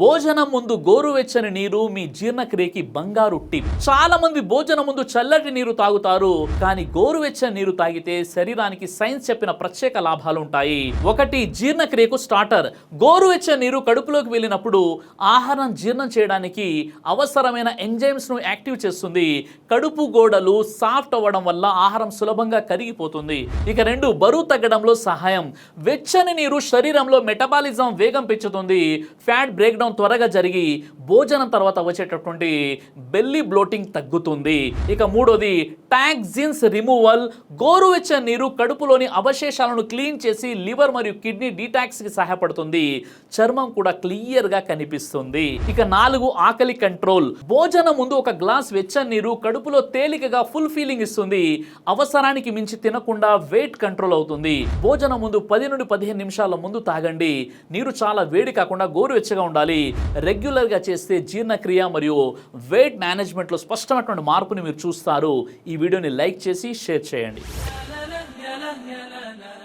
భోజనం ముందు గోరువెచ్చని నీరు మీ జీర్ణక్రియకి బంగారు టిప్. చాలా మంది భోజనం ముందు చల్లటి నీరు తాగుతారు కానీ గోరువెచ్చని నీరు తాగితే శరీరానికి సైన్స్ చెప్పిన ప్రత్యేక లాభాలు ఉంటాయి ఒకటి జీర్ణక్రియకు స్టార్టర్. గోరువెచ్చని నీరు కడుపులోకి వెళ్ళినప్పుడు ఆహారం జీర్ణం చేయడానికి అవసరమైన ఎంజైమ్స్ను యాక్టివ్ చేస్తుంది. కడుపు గోడలు సాఫ్ట్ అవ్వడం వల్ల ఆహారం సులభంగా కరిగిపోతుంది. ఇక రెండు బరువు తగ్గడంలో సహాయం. వెచ్చని నీరు శరీరంలో మెటబాలిజం వేగం పెంచుతుంది. ఫ్యాట్ బ్రేక్ డౌన్ త్వరగా జరిగి భోజనం తర్వాత వచ్చేటటువంటి బెల్లీ బ్లోటింగ్ తగ్గుతుంది. ఇక మూడోది టాక్సిన్స్ రిమూవల్ గోరువెచ్చని నీరు కడుపులోని అవశేషాలను క్లీన్ చేసి లివర్ మరియు కిడ్నీ డీటాక్స్కి సహాయపడుతుంది. చర్మం కూడా క్లియర్గా కనిపిస్తుంది. ఇక నాలుగు ఆకలి కంట్రోల్ భోజనం ముందు ఒక గ్లాస్ వెచ్చని నీరు కడుపులో తేలికగా ఫుల్ ఫీలింగ్ ఇస్తుంది. అవసరానికి మించి తినకుండా వెయిట్ కంట్రోల్ అవుతుంది. భోజనం ముందు పది నుండి పదిహేను నిమిషాల ముందు తాగండి. నీరు చాలా వేడి కాకుండా గోరువెచ్చగా ఉండాలి. రెగ్యులర్గా చేస్తే జీర్ణక్రియ మరియు వెయిట్ మేనేజ్మెంట్లో స్పష్టమైనటువంటి మార్పుని మీరు చూస్తారు. ఈ వీడియోని లైక్ చేసి షేర్ చేయండి.